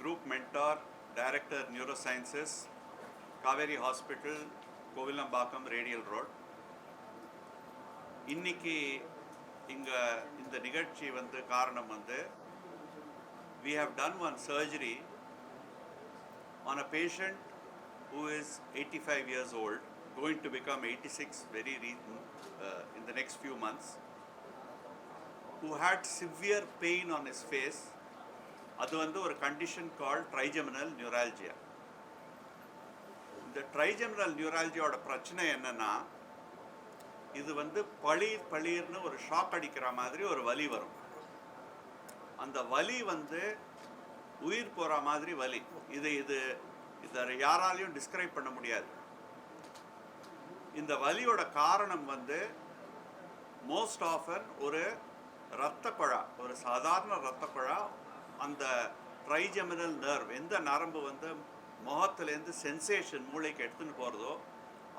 group mentor, director neurosciences, Kaveri Hospital, Kovilambakam Radial Road. இன்னைக்கு இங்க இந்த நிகழ்ச்சி வந்து காரணம் வந்து we have done one surgery on a patient who is 85 years old, going to become 86 very re- uh, in the next few months, Who had severe pain on his face அது வந்து ஒரு கண்டிஷன் கால் trigeminal neuralgia இந்த trigeminal நியூரால்ஜியோட பிரச்சனை என்னன்னா இது வந்து பளிர் பளிர்னு ஒரு ஷாக் அடிக்கிற மாதிரி ஒரு வலி வரும். அந்த வலி வந்து உயிர் போகிற மாதிரி வலி. இது இது இதை யாராலையும் டிஸ்கிரைப் பண்ண முடியாது. இந்த வலியோட காரணம் வந்து மோஸ்ட் ஆஃபன் ஒரு இரத்த குழா ஒரு சாதாரண இரத்த குழா அந்த ட்ரைஜெமினல் நர்வ் எந்த நரம்பு வந்து முகத்துலேருந்து சென்சேஷன் மூளைக்கு எடுத்துன்னு போகிறதோ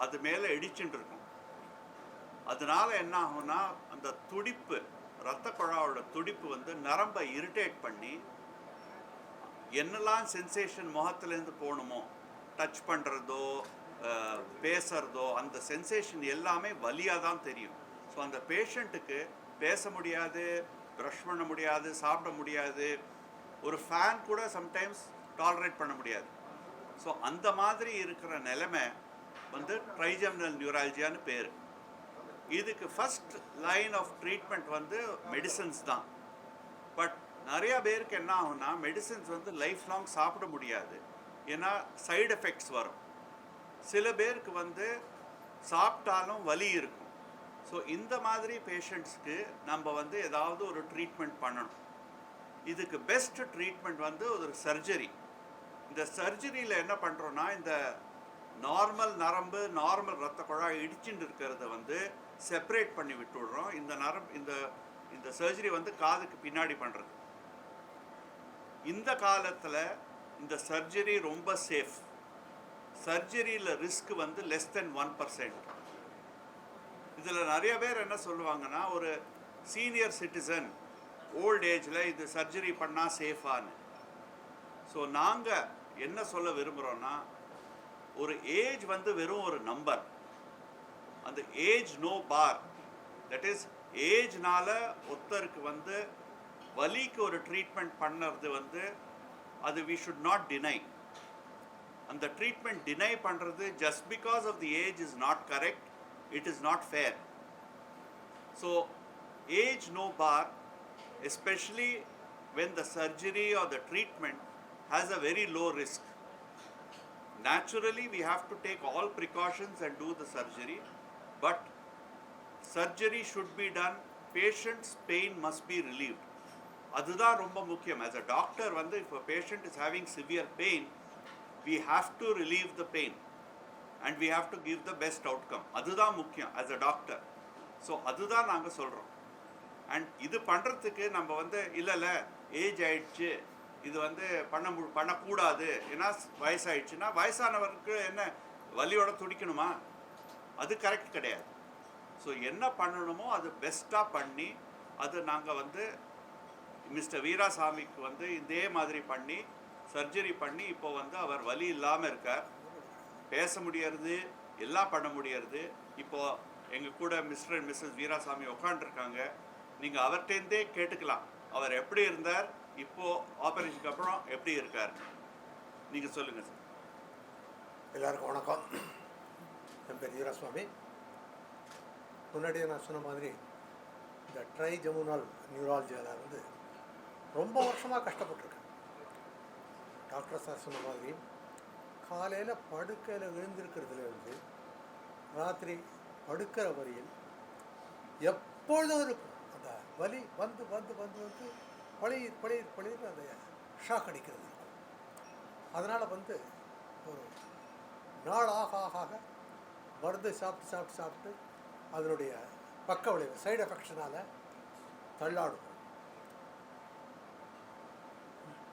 அது மேலே இடிச்சுட்டு இருக்கும் அதனால என்ன ஆகும்னா அந்த துடிப்பு இரத்த குழாவோட துடிப்பு வந்து நரம்பை இரிட்டேட் பண்ணி என்னெல்லாம் சென்சேஷன் முகத்துலேருந்து போகணுமோ டச் பண்ணுறதோ பேசுறதோ அந்த சென்சேஷன் எல்லாமே வலியாக தான் தெரியும். ஸோ அந்த பேஷண்ட்டுக்கு பேச முடியாது ப்ரஷ் பண்ண முடியாது சாப்பிட முடியாது. ஒரு ஃபேன் கூட சம்டைம்ஸ் டாலரேட் பண்ண முடியாது. ஸோ அந்த மாதிரி இருக்கிற நிலைமை வந்து ட்ரைஜெமினல் நியூராலஜியான்னு பேர். இதுக்கு ஃபஸ்ட் லைன் ஆஃப் ட்ரீட்மெண்ட் வந்து மெடிசன்ஸ் தான். பட் நிறைய பேருக்கு என்ன ஆகும்னா மெடிசின்ஸ் வந்து லைஃப் லாங் சாப்பிட முடியாது. ஏன்னா சைடு எஃபெக்ட்ஸ் வரும். சில பேருக்கு வந்து சாப்பிட்டாலும் வலி இருக்கும். ஸோ இந்த மாதிரி பேஷண்ட்ஸ்க்கு நம்ம வந்து ஏதாவது ஒரு ட்ரீட்மெண்ட் பண்ணணும். இதுக்கு பெஸ்ட் ட்ரீட்மெண்ட் வந்து ஒரு சர்ஜரி இந்த சர்ஜரியில் என்ன பண்ணுறோன்னா இந்த நார்மல் நரம்பு நார்மல் ரத்த குழாய் இடிச்சுட்டு இருக்கிறத வந்து செப்பரேட் பண்ணி விட்டுடுறோம். இந்த நரம்பு இந்த இந்த சர்ஜரி வந்து காதுக்கு பின்னாடி பண்ணுறது இந்த காலத்தில் இந்த சர்ஜரி ரொம்ப சேஃப் சர்ஜரியில் ரிஸ்க் வந்து லெஸ் தென் ஒன் பர்சன்ட் இதில் நிறைய பேர் என்ன சொல்லுவாங்கன்னா ஒரு சீனியர் சிட்டிசன் ஓல்ட் ஏஜில் இது சர்ஜரி பண்ணால் சேஃபான்னு ஸோ நாங்கள் என்ன சொல்ல விரும்புகிறோன்னா ஒரு ஏஜ் வந்து வெறும் ஒரு நம்பர் அந்த age no bar that is ஏஜ்னால ஒருத்தருக்கு வந்து வலிக்கு ஒரு ட்ரீட்மெண்ட் பண்ணுறது வந்து அது வி ஷுட் நாட் டினை அந்த ட்ரீட்மெண்ட் டினை பண்ணுறது just because of the age is not correct It is not fair so age no bar especially when the surgery or the treatment has a very low risk. Naturally, we have to take all precautions and do the surgery, but surgery should be done, patient's pain must be relieved. அதுதான் ரொம்ப முக்கியம் as a doctor வந்து if a patient is having severe pain we have to relieve the and we have to give the best outcome அதுதான் முக்கியம் as a doctor so அதுதான் நாங்கள் சொல்கிறோம் and இது பண்ணுறதுக்கு நம்ம வந்து இல்லை இல்லை ஏஜ் ஆயிடுச்சு. இது வந்து பண்ண மு பண்ணக்கூடாது. ஏன்னா வயசாயிடுச்சுன்னா வயசானவருக்கு என்ன வலியோட துடிக்கணுமா? அது கரெக்ட் கிடையாது. ஸோ என்ன பண்ணணுமோ அது பெஸ்ட்டாக பண்ணி அது நாங்கள் வந்து மிஸ்டர் வீராசாமிக்கு வந்து இதே மாதிரி பண்ணி சர்ஜரி பண்ணி இப்போ வந்து அவர் வலி இல்லாமல் இருக்கார். பேச முடியறது எல்லாம் பண்ண முடியறது. இப்போ எங்கள் கூட மிஸ்டர் அண்ட் மிஸ்ஸஸ் வீராசாமி உட்காந்துருக்காங்க நீங்கள் அவர்கிட்டேருந்தே கேட்டுக்கலாம். அவர் எப்படி இருந்தார் இப்போ ஆப்ரேஷனுக்கு அப்புறம் எப்படி இருக்கார்? நீங்கள் சொல்லுங்கள் சார் எல்லாருக்கும் வணக்கம். என் பேர் வீராசுவாமி முன்னாடியே நான் சொன்ன மாதிரி இந்த ட்ரை ஜமுனால் நியூராலஜியில் வந்து ரொம்ப வருஷமாக கஷ்டப்பட்டிருக்கேன். டாக்டர் சார் சொன்ன மாதிரி காலையில் படுக்கையில் விழுந்திருக்கிறதுலேருந்து ராத்திரி படுக்கிற வரையில் எப்பொழுதும் இருக்கும். அந்த வலி வந்து வந்து வந்து வந்து பழைய பழைய பழைய அந்த ஷாக் அடிக்கிறது இருக்கும். அதனால் வந்து ஒரு நாள் ஆக ஆக ஆக மருந்து சாப்பிட்டு சாப்பிட்டு சாப்பிட்டு அதனுடைய பக்க விளைவு சைடு எஃபெக்ஷனால் தள்ளாடும்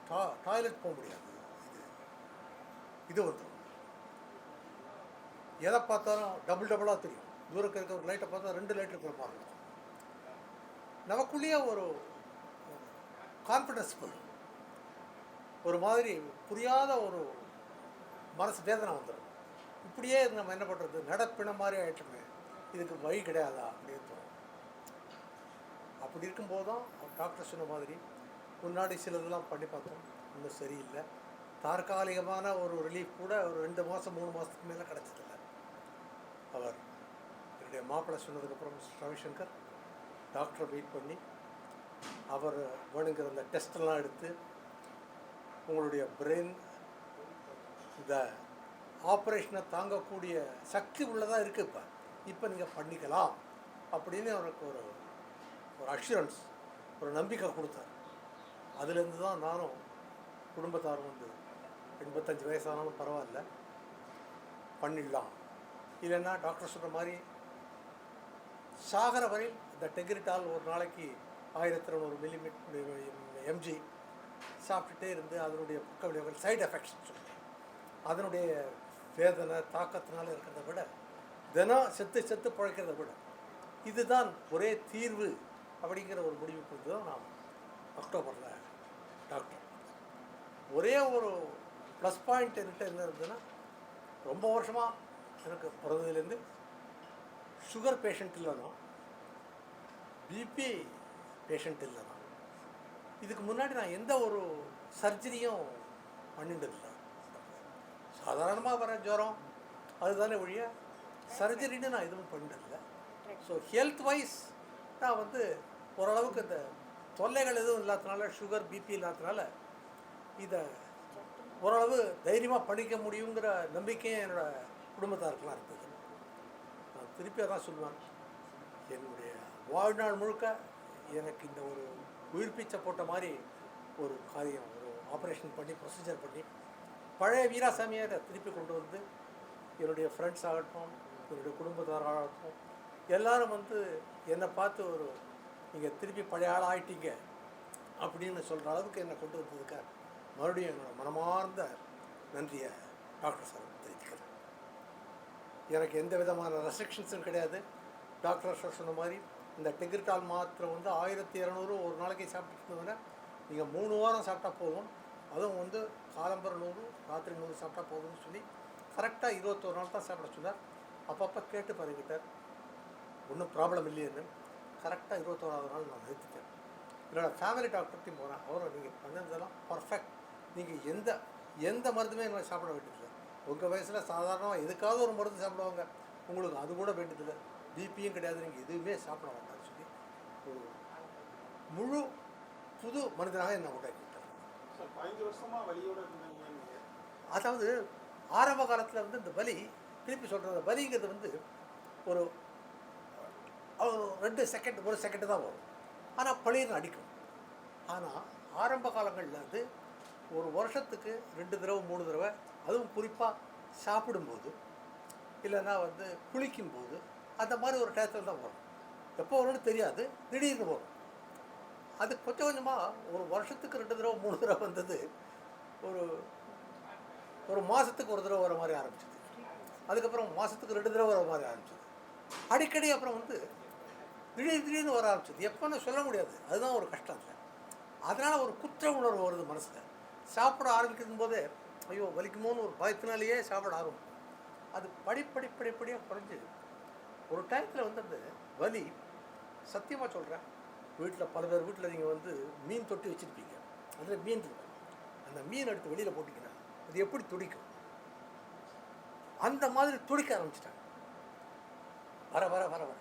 டா டாய்லெட் போக முடியாது. இது வந்துடும் எதை பார்த்தாலும் டபுள் டபுளாக தெரியும். தூரக்கு இருக்க ஒரு லைட்டை பார்த்தா ரெண்டு லைட் இருக்கிற நமக்குள்ளேயே ஒரு கான்ஃபிடன்ஸ் வரும் ஒரு மாதிரி புரியாத ஒரு மனசு வேதனை வந்துடும். இப்படியே நம்ம என்ன பண்ணுறது நடப்பின மாதிரி ஆகிட்டோமே இதுக்கு வழி கிடையாதா அப்படின்னு தோணும். அப்படி இருக்கும்போது தான் டாக்டர் சொன்ன மாதிரி முன்னாடி சிலதெல்லாம் பண்ணி பார்த்தோம். இன்னும் சரியில்லை. தற்காலிகமான ஒரு ரிலீஃப் கூட ஒரு ரெண்டு மாதம் மூணு மாதத்துக்கு மேலே கிடச்சதில்ல. அவர் என்னுடைய மாப்பிள்ளை சொன்னதுக்கப்புறம் ரவிசங்கர் டாக்டரை வெயிட் பண்ணி அவர் வேணுங்கிற அந்த டெஸ்டெல்லாம் எடுத்து உங்களுடைய பிரெயின் இந்த ஆப்ரேஷனை தாங்கக்கூடிய சக்தி உள்ளதாக இருக்குது இப்போ. இப்போ நீங்கள் பண்ணிக்கலாம் அப்படின்னு அவருக்கு ஒரு ஒரு அஷூரன்ஸ் ஒரு நம்பிக்கை கொடுத்தார். அதுலேருந்து தான் நானும் குடும்பத்தாரும் வந்து எண்பத்தஞ்சு வயசானாலும் பரவாயில்ல. பண்ணிடலாம். இல்லைன்னா டாக்டர் சொல்கிற மாதிரி சாகர வரையில் இந்த டெக்ரிட்டால் ஒரு நாளைக்கு ஆயிரத்தி இரநூறு மில்லிமீட்டர் எம்ஜி சாப்பிட்டுட்டே இருந்து அதனுடைய பக்க விளைவுகள் சைடு எஃபெக்ட்ஸ் அதனுடைய வேதனை தாக்கத்தினால இருக்கிறத விட தினம் செத்து செத்து பிழைக்கிறத விட இதுதான் ஒரே தீர்வு அப்படிங்கிற ஒரு முடிவுக்கு வந்து தான் நான் அக்டோபரில் டாக்டர். ஒரே ஒரு ப்ளஸ் பாயிண்ட் என்கிட்ட என்ன இருந்ததுன்னா ரொம்ப வருஷமாக எனக்கு பிறந்ததுலேருந்து சுகர் பேஷண்ட் இல்லைனா பிபி பேஷண்ட் இல்லைனா இதுக்கு முன்னாடி நான் எந்த ஒரு சர்ஜரியும் பண்ணிட்டதில்லை சாதாரணமாக வர ஜுரம் அதுதானே ஒழிய சர்ஜரின்னு நான் எதுவும் பண்ணிட்டதில்லை ஸோ ஹெல்த் வைஸ் நான் வந்து ஓரளவுக்கு இந்த தொல்லைகள் எதுவும் இல்லாததுனால சுகர் பிபி இல்லாதனால இதை ஓரளவு தைரியமாக படிக்க முடியுங்கிற நம்பிக்கையும் என்னோட குடும்பத்தாருக்கெல்லாம் இருந்தது நான் திருப்பி அதான் சொல்லுவேன். என்னுடைய வாழ்நாள் முழுக்க எனக்கு இந்த ஒரு உயிர் போட்ட மாதிரி ஒரு காரியம் ஒரு ஆப்ரேஷன் பண்ணி ப்ரொசீஜர் பண்ணி பழைய வீராசாமியாரை திருப்பி கொண்டு வந்து என்னுடைய ஃப்ரெண்ட்ஸ் ஆகட்டும் என்னுடைய குடும்பத்தாராகட்டும் எல்லாரும் வந்து என்னை பார்த்து ஒரு நீங்கள் திருப்பி பழைய ஆள் ஆகிட்டீங்க அப்படின்னு சொல்கிற அளவுக்கு என்னை கொண்டு வந்ததுக்காக மறுபடியும் எங்களோட மனமார்ந்த நன்றியை டாக்டர் சார் தெரிவிக்கிறேன். எனக்கு எந்த விதமான ரெஸ்ட்ரிக்ஷன்ஸும் கிடையாது. டாக்டர் சார் சொன்ன மாதிரி இந்த டெக்ரிட்டால் மாத்திரை வந்து ஆயிரத்தி இரநூறு ஒரு நாளைக்கு சாப்பிட்டு நீங்கள் மூணு வாரம் சாப்பிட்டா போதும். அதுவும் வந்து காலம்பரம் நூறு ராத்திரி நூறு சாப்பிட்டா போதும்னு சொல்லி கரெக்டாக இருபத்தோரு நாள் தான் சாப்பிட சொன்னார். அப்பப்போ கேட்டு பாருங்கிட்டார் ஒன்றும் ப்ராப்ளம் இல்லையேன்னு. கரெக்டாக இருபத்தோராவது நாள் நான் நிறுத்திட்டேன். என்னோடய ஃபேமிலி டாக்டர்ட்டையும் போகிறேன் அவரும் நீங்கள் பண்ணதெல்லாம் பர்ஃபெக்ட் நீங்கள் எந்த எந்த மருந்துமே என்ன சாப்பிட வேண்டியதில்லை. உங்கள் வயசில் சாதாரணமாக எதுக்காவது ஒரு மருந்து சாப்பிடுவாங்க. உங்களுக்கு அது கூட வேண்டியதில்லை. பிபியும் கிடையாது. நீங்கள் எதுவுமே சாப்பிட வேண்டாம்னு சொல்லி ஒரு முழு புது மனிதனாக என்னை உண்டாக்கி நீங்க. அதாவது ஆரம்ப காலத்தில் வந்து இந்த வலி திருப்பி சொல்கிறது வலிங்கிறது வந்து ஒரு ரெண்டு செகண்ட் ஒரு செகண்டு தான் வரும். ஆனால் பழிர்னு அடிக்கும். ஆனால் ஆரம்ப காலங்களில் வந்து ஒரு வருஷத்துக்கு ரெண்டு தடவை மூணு தடவை அதுவும் குறிப்பாக சாப்பிடும்போது இல்லைன்னா வந்து குளிக்கும்போது அந்த மாதிரி ஒரு டயத்தில் தான் வரும். எப்போ வரும்னு தெரியாது. திடீர்னு வரும். அது கொஞ்சம் கொஞ்சமாக ஒரு வருஷத்துக்கு ரெண்டு தடவை மூணு தடவை வந்தது ஒரு ஒரு மாதத்துக்கு ஒரு தடவை வர மாதிரி ஆரம்பிச்சது. அதுக்கப்புறம் மாதத்துக்கு ரெண்டு தடவை வர மாதிரி ஆரம்பிச்சது. அடிக்கடி அப்புறம் வந்து திடீர் திடீர்னு வர ஆரம்பிச்சது. எப்போன்னு சொல்ல முடியாது. அதுதான் ஒரு கஷ்டம் இல்லை அதனால் ஒரு குற்ற உணர்வு வருது மனசில். சாப்பிட ஆரம்பிக்கும் போது ஐயோ வலிக்குமோன்னு ஒரு பயத்தினாலேயே சாப்பிட ஆரம்பிக்கும் அது படிப்படி படிப்படியாக குறைஞ்சு ஒரு டயத்தில் வந்து அந்த வலி சத்தியமாக சொல்கிறேன் வீட்டில் பல பேர் வீட்டில் நீங்கள் வந்து மீன் தொட்டி வச்சுருப்பீங்க. அதில் மீன் இருக்கும் அந்த மீன் எடுத்து வெளியில் போட்டிங்கன்னா அது எப்படி துடிக்கும்? அந்த மாதிரி துடிக்க ஆரம்பிச்சிட்டாங்க. வர வர வர வர.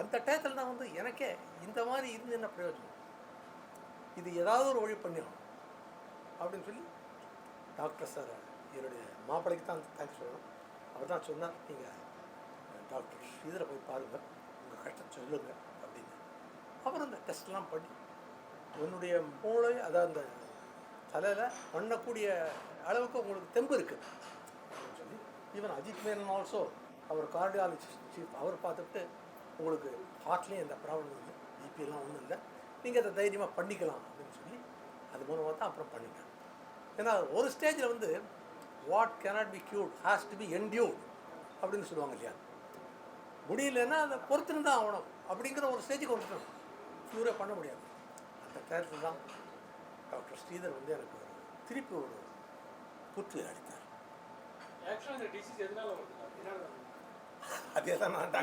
அந்த டயத்தில் தான் வந்து எனக்கே இந்த மாதிரி இருந்து என்ன பிரயோஜனம்? இது ஏதாவது ஒரு வழி பண்ணிடணும். அப்படின்னு சொல்லி டாக்டர் சார் என்னுடைய மாப்பிள்ளைக்கு தான் தேங்க்ஸ் சொல்லணும். அவர் தான் சொன்னார் நீங்கள் டாக்டர் ஸ்ரீதரை போய் பாருங்கள் உங்கள் கஷ்டம் சொல்லுங்கள் அப்படின்னு. அப்புறம் அந்த டெஸ்ட்லாம் பண்ணி உன்னுடைய மூளை அதாவது அந்த தலையில் பண்ணக்கூடிய அளவுக்கு உங்களுக்கு தெம்பு இருக்குது அப்படின்னு சொல்லி ஈவன் அஜித் மேனன் ஆல்சோ அவர் கார்டியாலஜிஸ்ட் சீஃப் அவர் பார்த்துட்டு உங்களுக்கு ஹார்ட்லேயும் எந்த ப்ராப்ளம் இல்லை பிபிலாம் ஒன்றும் இல்லை நீங்கள் அதை தைரியமாக பண்ணிக்கலாம் அப்படின்னு சொல்லி அது மூலமாக தான் அப்புறம் பண்ணிட்டேன் ஏன்னா ஒரு ஸ்டேஜில் வந்து what cannot be cured has to be endured அப்படின்னு சொல்லுவாங்க இல்லையா? முடியலன்னா அதை பொறுத்துன்னு தான் ஆகணும். அப்படிங்கிற ஒரு ஸ்டேஜுக்கு வந்துட்டோம். க்யூரே பண்ண முடியாது. அந்த டயத்தில் தான் டாக்டர் ஸ்ரீதர் வந்து எனக்கு ஒரு திருப்பி ஒரு எதனால வருது? அதே தான் நான்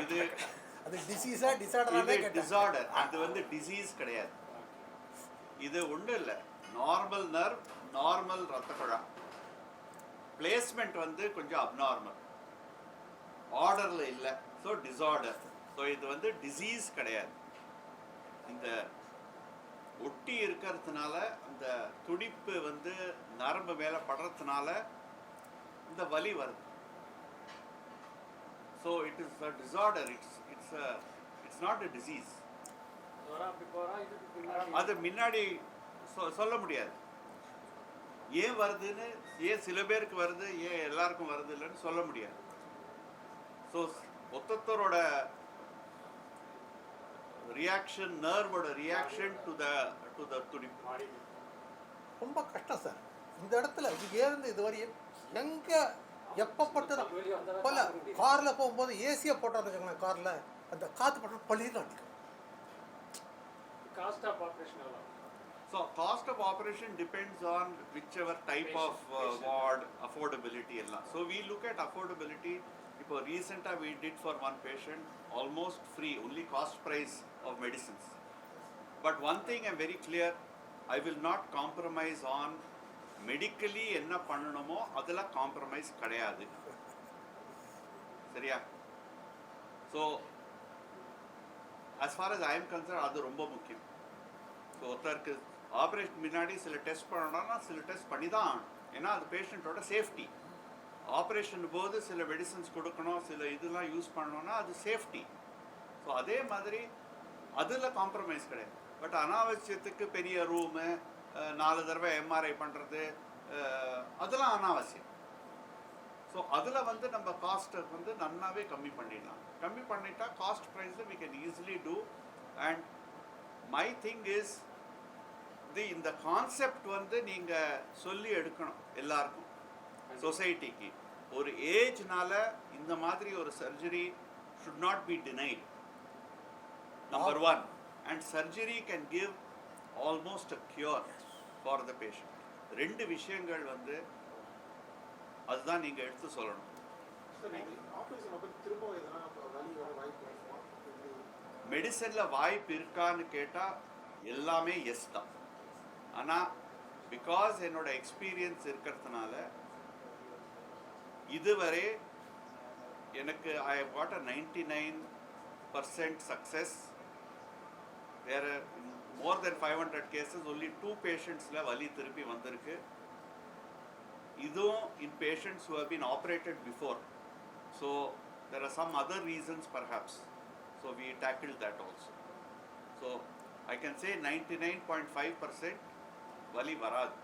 அது டிசீஸா கேட்டேன். டிசார்டர் அது வந்து டிசீஸ் கிடையாது. இது ஒன்றும் இல்லை. நார்மல் நர்வ் நார்மல் ரத்த குழா. பிளேஸ்மெண்ட் வந்து கொஞ்சம் அப்நார்மல் ஆர்டரில் இல்லை. ஸோ டிசார்டர் ஸோ இது வந்து டிசீஸ் கிடையாது. இந்த ஒட்டி இருக்கிறதுனால அந்த துடிப்பு வந்து நரம்பு மேலே படுறதுனால இந்த வலி வருது. So it is a disorder it's it's it's not a disease அது முன்னாடி சொல்ல முடியாது. ஏன் வருதுன்னு ஏன் சில பேருக்கு வருது ஏன் எல்லாருக்கும் வருது இல்லைன்னு சொல்ல முடியாது. ஸோ ஒத்தொத்தரோட reaction நர்வோட reaction to the to the துடிப்பு. ரொம்ப கஷ்டம் சார். இந்த இடத்துல இது ஏருந்து இது வரையும் எங்க வெளியே வந்தாலும் பல. கார்ல போகும்போது ஏசியை போட்டோம்னு வச்சுக்கோங்களேன் கார்ல. அந்த காத்து பட்டு பள்ளியில் அடிக்கும். காஸ்ட் ஆஃப் ஆப்ரேஷன் எவ்வளோ so cost of operation depends on whichever type of patient. Ward affordability எல்லாம் so we look at affordability இப்போ ரீசெண்டாக we did for one patient almost free only cost price of medicines but one thing I'm very clear I will not compromise on medically என்ன பண்ணணுமோ அதில் compromise கிடையாது. சரியா? So as far as I am concerned அது ரொம்ப முக்கியம். So ஒருத்தருக்கு operation முன்னாடி சில டெஸ்ட் பண்ணணும்னா சில டெஸ்ட் பண்ணி தான் ஆகணும். ஏன்னா அது பேஷண்ட்டோட சேஃப்டி. ஆப்ரேஷன் போது சில மெடிசன்ஸ் கொடுக்கணும் சில இதெல்லாம் யூஸ் பண்ணணும்னா அது சேஃப்டி. ஸோ அதே மாதிரி அதில் காம்ப்ரமைஸ் கிடையாது. பட் அனாவசியத்துக்கு பெரிய ரூமு நாலு தடவை எம்ஆர்ஐ பண்ணுறது அதெல்லாம் அனாவசியம். ஸோ அதில் வந்து நம்ம காஸ்ட்டை வந்து நன்னாவே கம்மி பண்ணிடலாம். கம்மி பண்ணிட்டா காஸ்ட் ப்ரைஸில் we can easily do and my thing is இது இந்த கான்செப்ட் வந்து நீங்கள் சொல்லி எடுக்கணும் எல்லாருக்கும். சொசைட்டிக்கு ஒரு ஏஜ்னால இந்த மாதிரி ஒரு surgery should not be denied number one and surgery can give almost a cure for the patient ரெண்டு விஷயங்கள் வந்து அதுதான் நீங்கள் எடுத்து சொல்லணும்? மெடிசனில் வாய்ப்பு இருக்கான்னு கேட்டால் எல்லாமே எஸ் தான். ஆனால் பிகாஸ் என்னோட எக்ஸ்பீரியன்ஸ் இருக்கிறதுனால இதுவரை எனக்கு I have got a ninety nine percent success வேறு more than five hundred cases only two பேஷண்ட்ஸில் வலி திருப்பி வந்திருக்கு. இதுவும் in patients who have been operated before so there are some there are some other reasons perhaps. So we tackled that also. So i can say 99.5% வலி வராது